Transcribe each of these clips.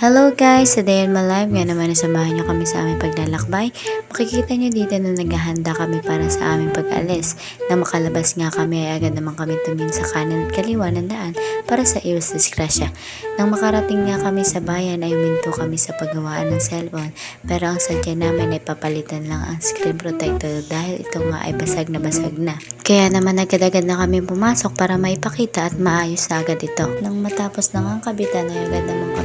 Hello guys! Sa Day in My Life, ngayon naman nasamahan nyo kami sa aming paglalakbay. Makikita nyo dito na naghahanda kami para sa aming pag-alis. Nang makalabas nga kami ay agad naman kami tumingin sa kanan at kaliwa ng daan para sa iwas disgrasya. Nang makarating nga kami sa bayan ay uminto kami sa paggawaan ng cellphone pero ang sadya namin ay papalitan lang ang screen protector dahil ito nga ay basag na basag na. Kaya naman agad-agad na kami pumasok para maipakita at maayos na agad ito. Nang matapos na nga ang kabitan ay agad naman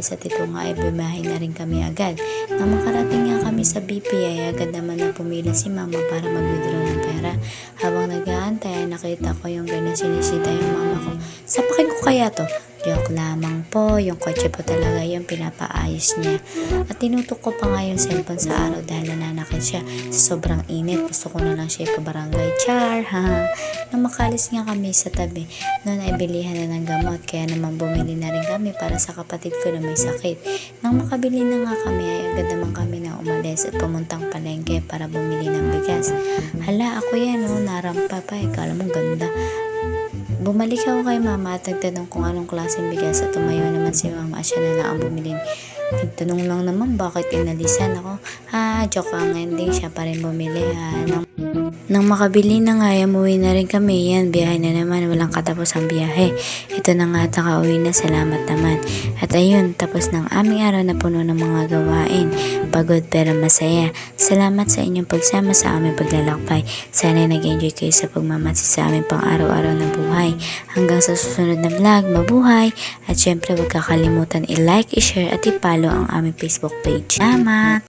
umalis at ito nga ay bumahay na rin kami agad. Nang makarating nga kami sa BP ay agad naman na pumila si mama para mag-withdraw ng pera. Habang nag-aantay ay nakita ko yung ganun sinisita yung mama ko. Sapakin ko kaya to? Joke lamang po, yung kotse po talaga yung pinapaayos niya. At tinutok ko pa nga yung cellphone sa araw dahil nananakit siya. Sa sobrang init, gusto ko na lang siya ipabarangay. Char, ha? Nang makalis nga kami sa tabi, noon ay bilihan na ng gamot. Kaya naman bumili na rin kami para sa kapatid ko na may sakit. Nang makabili na nga kami, ay agad naman kami na umalis at pumuntang palengke para bumili ng bigas. Hala, ako yan, oh, narampa pa. Ikala mo ganda. Bumalik ako kay mama at nagtanong kung anong klaseng bigas at tumayo naman si mama siya na lang ang bumili. Nagtanong lang naman bakit inalisan ako. Ha, joke ang ending siya pa rin bumili ha. Nang, nang makabili na nga, ay umuwi na rin kami. Yan, biyahe na naman. Walang katapos ang biyahe. Ito na nga at nakauwi na. Salamat naman. At ayun, tapos ng aming araw na puno ng mga gawain. Pagod pero masaya. Salamat sa inyong pagsama sa aming paglalakbay. Sana nag-enjoy kayo sa pagmamasi sa aming pang araw-araw na buhay. Hanggang sa susunod na vlog, mabuhay! At syempre, huwag kakalimutan i-like, i-share at i-follow ang aming Facebook page. Salamat!